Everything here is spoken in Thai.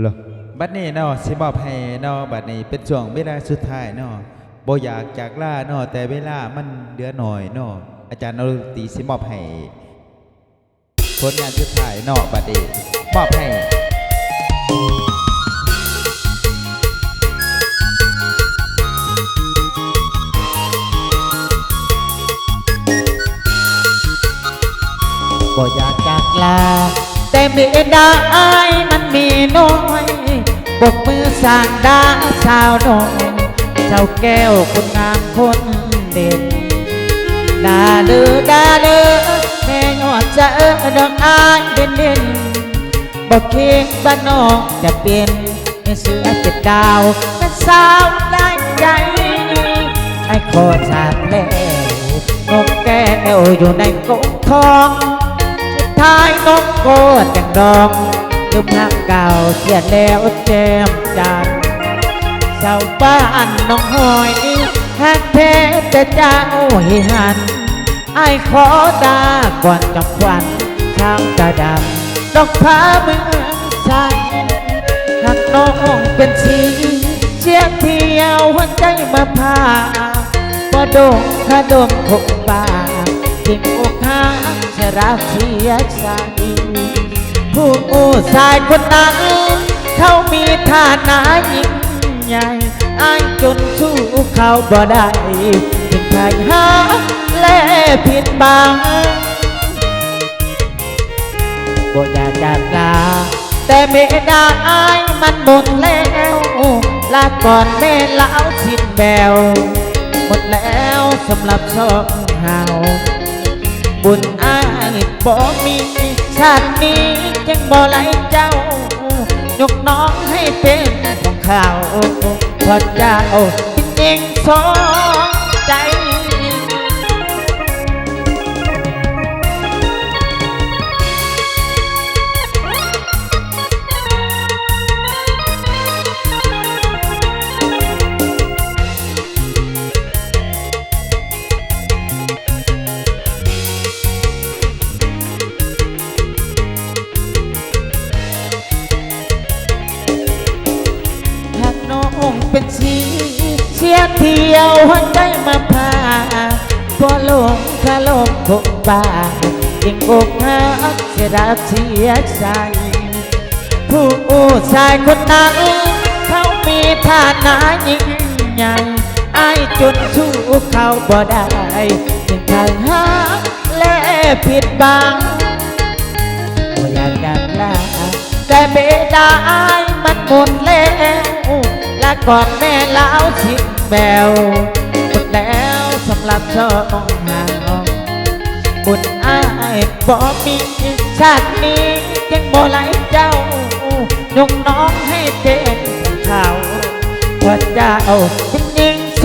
เหรอบัดนี้เนาะสิมอบให้เนาะบัดนี้เป็นช่วงเวลาสุดท้ายเนาะบ่อยากจากลาเนาะแต่เวลามันเหลือหน่อยเนาะอาจารย์นรตีสิมอบให้ผลงานสุดท้ายเนาะบัดนี้มอบให้บ่อยากจากลาแต่เมื่อได้มัน มีน้อยบกมือสร้างดาสาวน้อยเจ้าแก้วคนงามคนเด่นดาเดือดาเดือแม่ยอดจะเออดอกอายเด่นเด่นบอกเค้กบ้านนอกจะเป็นแม่เสือเจ็ดดาวเป็นสาวได้ใจไอ้โคตรแล้วนกแก้วอยู่ในกรงทองสุดท้ายนกโกจังดอง ลืมรักเก่าเสียแล้วแจมจันชาวบ้านน้องหอยนี่ฮักแท้แต่เจ้าหิหันไอ้ขอดาก่อนจำควันชาวตาดำดอกผ้าเมืองใจหักน้องเป็นสีเชียเที่ยวหัวใจมาพาบ่ดงขดมคงบาทิ้งอกหักชราเสียใจ ผู้อู้ชายคนนั้นเขามีฐานะยิ่งใหญ่อายจนสู้เขาบ่ได้ถึงใครหาและผิดบังบ่อยากจากลาแต่เมดาอายมันหมดแล้วลาก่อนแม่เล้าสิ้นแบวหมดแล้วสำหรับช่องเฮาบุญอายบ่มีชาตินี้ ยังบ่ไหลเจ้ายกน้องให้เป็นของข้าวพอเจ้าเป็นเองสอง เป็นชีเชียเที่ยวหัวใจมาพาพอลงคาลมคงบายิ่งอกหักเสียรักเสียใจผู้ชายคนนั้นเขามีฐานะยิ่งใหญ่อายจนสู้เขาบ่ได้จึงทางหาและผิดบังอยากดังลาแต่เบดาอาย ก่อนแม่เล้าทิ้งแบวหมดแล้วสำหรับช่องหางบุญอายบ่มีชาตินี้ยังบ่ไหลเจ้ายกน้องให้เป็นเขาพระเจ้าเป็นยิ่งโช